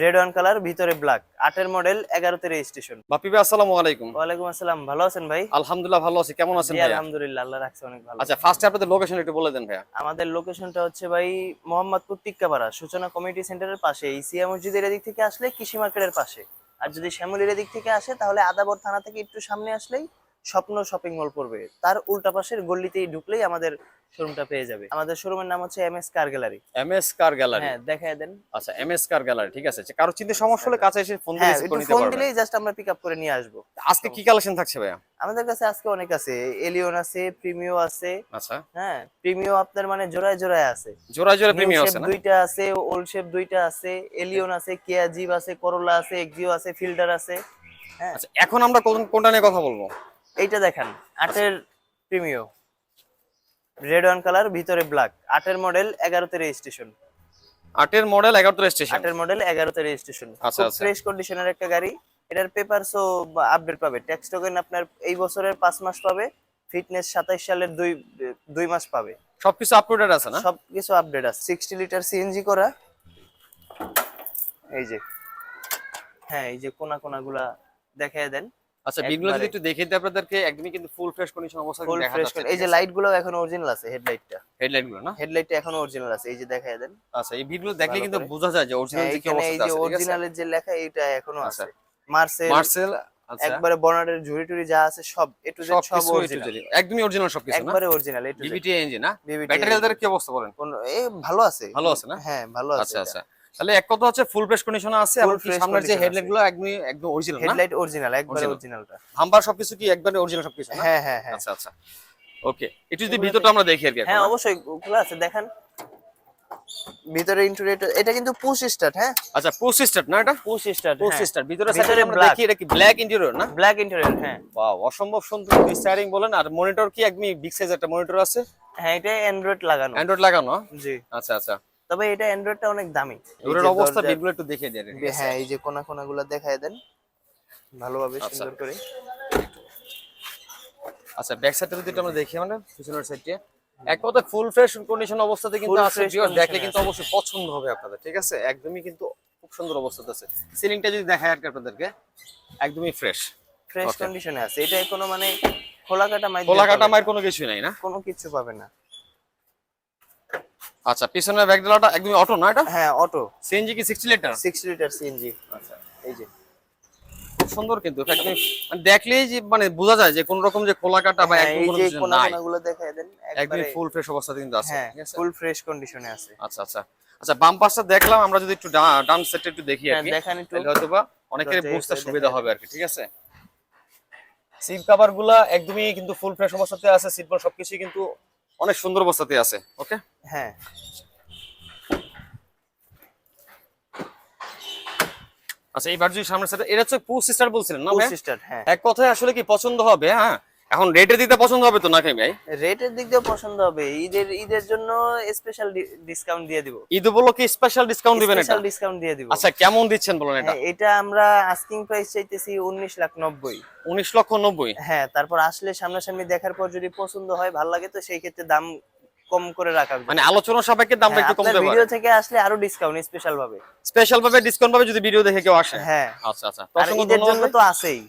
Red one colour ভিতরে black আটের model এগারোতে রেজিস্ট্রেশন বাপি ভাই আসসালামু আলাইকুম। ওয়ালাইকুম আসসালাম। ভালো আছেন ভাই? আলহামদুলিল্লাহ ভালো আছি। কেমন আছেন ভাই আলহামদুলিল্লাহ আল্লাহ রাখছে অনেক ভালো। আচ্ছা ফার্স্টে আপনাদের লোকেশন একটু বলে দেন ভাইয়া। আমাদের লোকেশনটা হচ্ছে ভাই মোহাম্মদপুর টিক্কাপাড়া সূচনা কমিউনিটি সেন্টারের পাশে। ইসিয়া মসজিদের এদিক থেকে আসলে কৃষি মার্কেটের পাশে। আর যদি শ্যামলীর এদিক থেকে আসে তাহলে আদাবর থানা থেকে একটু সামনে আসলেই স্বপ্ন শপিং মল পড়বে। তার উল্টা পাশের গল্লিতেই ঢুকলেই আমাদের শোরুমটা পেয়ে যাবে। আমাদের শোরুমের নাম হচ্ছে M S car gallery M S car gallery হ্যাঁ দেখায় দেন। আচ্ছা এম এস কার গ্যালারি ঠিক আছে। কারও চিন্তা সমস্যা হলে কাছে এসে ফোন দিয়ে হ্যাঁ একটু ফোন দিলেই জাস্ট আমরা পিক আপ করে নিয়ে আসব। আজকে কি কালেকশন থাকছে ভাইয়া? আমাদের কাছে আজকে অনেক আছে। এলিয়ন আছে প্রিমিও আছে। আচ্ছা। হ্যাঁ প্রিমিও আপনার মানে জোড়ায় জোড়ায় আছে। জোড়া জোড়া New প্রিমিয়াম আছে না? দুইটা আছে ওল্ড শেপ দুইটা আছে এলিয়ন আছে কেয়া জিপ আছে করোলা আছে এক্সিও আছে ফিল্টার আছে। হ্যাঁ। আচ্ছা এখন আমরা কোন- কোনটা নিয়ে কথা বলব? এইটা দেখেন আটের প্রিমিও। রেড ওয়ান কালার ভিতরে ব্ল্যাক আটের মডেল এগারোতে রেজিস্ট্রেশন আটের মডেল এগারোতে স্টেশন আটের মডেল এগারোতে রেজিস্ট্রেশন। ফ্রেশ কন্ডিশনের একটা গাড়ি। এটার পেপারসও আপডেট পাবে। ট্যাক্স টোকেন আপনার এই বছরের পাঁচ মাস পাবে। ফিটনেস সাতাইশ সালের দুই দুই মাস পাবে। সবকিছু আপডেটেড আছে না? সবকিছু আপডেট আছে। সিক্সটি লিটার সিএনজি করা। এই যে হ্যাঁ এই যে কোনা কোনাগুলা দেখায় দেন। আচ্ছা বিলগুলো যদি একটু দেখিয়ে দিই আপনাদেরকে একদমই কিন্তু ফুল ফ্রেশ কন্ডিশন অবস্থা ফুল ফ্রেশ যাচ্ছে এই যে লাইটগুলো এখন অরিজিনাল আছে হেডলাইটটা হেডলাইটগুলো না? হেডলাইটটা এখন অরিজিনাল আছে এই যে দেখায় দেন। আচ্ছা এই ভিডিও দেখলে কিন্তু বোঝা যায় যে অরিজিনাল হ্যাঁ, যে কি এই অবস্থা যে আছে ঠিক আছে? অরিজিনালের যে লেখা এটা এখনও আচ্ছা। আছে। মার্সেল মার্সেল আচ্ছা। একবারে বর্নারের ঝুড়ি টুড়ি যা আছে সব এ টু জেড সব অরিজিনাল একদমই অরিজিনাল সবকিছু না? একবারে original A to Z BBT engine না? ব্যাটারি হেলথের কি অবস্থা বলেন? কোন এ ভালো আছে। ভালো আছে না? হ্যাঁ ভালো আছে আচ্ছা আচ্ছা। তাহলে এক কথা হচ্ছে ফুল ফ্রেশ কন্ডিশন আছে এবং কি সামনের যে হেডলাইটগুলো একদমই একদম অরিজিনাল হেডলাইট অরিজিনাল একবারে। অরিজিনালটা হাম্বার সবকিছু কি একবারে অরিজিনাল সবকিছু হ্যাঁ হ্যাঁ হ্যাঁ। আচ্ছা আচ্ছা। ওকে একটু যদি ভিতরটা আমরা দেখি আর কি হ্যাঁ? অবশ্যই খোলা আছে দেখেন। ভিতরে ইন্টেরিয়র এটা কিন্তু পুশ স্টার্ট হ্যাঁ? আচ্ছা পোস্ট স্টার্ট না এটা? পুশ স্টার্ট পোস্ট স্টার্ট ভিতরে সাইডে আমরা দেখি এটা কি ব্ল্যাক ইন্টেরিয়র না? ব্ল্যাক ইন্টেরিয়র হ্যাঁ। বাহ অসম্ভব সুন্দর স্টাইরিং বলেন আর মনিটর কি একদমই বিগ সাইজ একটা মনিটর আছে? হ্যাঁ এটা অ্যান্ড্রয়েড লাগানো। অ্যান্ড্রয়েড লাগানো? জি। আচ্ছা আচ্ছা। তবে এটা অ্যান্ড্রয়েডটা অনেক দামি। এই অবস্থা বিলগুলো একটু দেখিয়ে দেন হ্যাঁ এই যে কোনা কোনা গুলো দেখায় দেন। ভালোভাবে আচ্ছা। সুন্দর করে। আচ্ছা ব্যাক সাইডটা যদি আমরা দেখি আমরা পিছনের সাইডে এক কথা ফুল ফ্রেশ কন্ডিশন অবস্থাতে কিন্তু আছে ভিউয়ার দেখলে কিন্তু অবশ্যই পছন্দ হবে আপনাদের ঠিক আছে? একদমই কিন্তু খুব সুন্দর অবস্থাতে আছে। সিলিংটা যদি দেখায় আর কি আপনাদেরকে একদমই ফ্রেশ ফ্রেশ. কন্ডিশনে আছে। এটা কোনো মানে খোলা কাটা মাইর খোলা কাটা মায়ের কোনো কিছু নাই না? কোনো কিছু পাবে না। আচ্ছা পিছনের ব্যাক ডালাটা একদমই অটো না এটা? হ্যাঁ অটো সিএনজি কি 60 লিটার সিক্স লিটার সিএনজি আচ্ছা এই যে। সুন্দর কিন্তু একদম মানে দেখলেই যে মানে বোঝা যায় যে কোন রকম যে খোলা কাটা বা হ্যাঁ, একদম এই কোনো কিছু কোনা নাই। কোনা গুলো দেখায় দেন একবারে ফুল ফ্রেশ অবস্থাতে কিন্তু আছে হ্যাঁ ঠিক আছে? ফুল ফ্রেশ কন্ডিশনে আছে। আচ্ছা আচ্ছা। আচ্ছা বাম পাশটা দেখলাম আমরা যদি একটু ডান সাইডটা একটু দেখি আর হ্যাঁ কি দেখান একটু। তাহলে হয়তো বা অনেকের বুঝতে সুবিধা হবে আর কি ঠিক আছে? সিট কভারগুলা একদমই কিন্তু ফুল ফ্রেশ অবস্থাতে আছে সিট বার সবকিছু কিন্তু অনেক সুন্দর অবস্থাতে আছে ওকে হ্যাঁ। আচ্ছা এইবার যদি সামনের সাথে এটা হচ্ছে পুশ সিস্টার বলছিলেন না সিস্টার হ্যাঁ। এক কথায় আসলে কি পছন্দ হবে হ্যাঁ? এখন রেটে দিতে পছন্দ হবে তো নাকি ভাই? রেটের দিক দিয়ে পছন্দ হবে। ঈদের ঈদের জন্য স্পেশাল ডিসকাউন্ট দিয়ে দিব। ঈদ উপলক্ষে স্পেশাল ডিসকাউন্ট দিবেন এটা? স্পেশাল ডিসকাউন্ট দিয়ে দিব। আচ্ছা কেমন দিচ্ছেন বলেন এটা? হ্যাঁ এটা আমরা আস্কিং প্রাইস চাইতেছি উনিশ লাখ নব্বই। উনিশ লক্ষ নব্বই? হ্যাঁ তারপর আসলে সামনাসামনি দেখার পর যদি পছন্দ হয় ভালো লাগে তো সেই ক্ষেত্রে দাম কম করে রাখা মানে আলোচনা সাপেক্ষে দামটা একটু আপনার পারে ভিডিও থেকে আসলে আরও ডিসকাউন্ট স্পেশাল ভাবে। স্পেশাল ভাবে ডিসকাউন্ট ভাবে যদি ভিডিও দেখে কেউ আসে। হ্যাঁ। আচ্ছা আচ্ছা। তো অসংখ্য ঈদের ধন্যবাদ জন্য তো আছেই।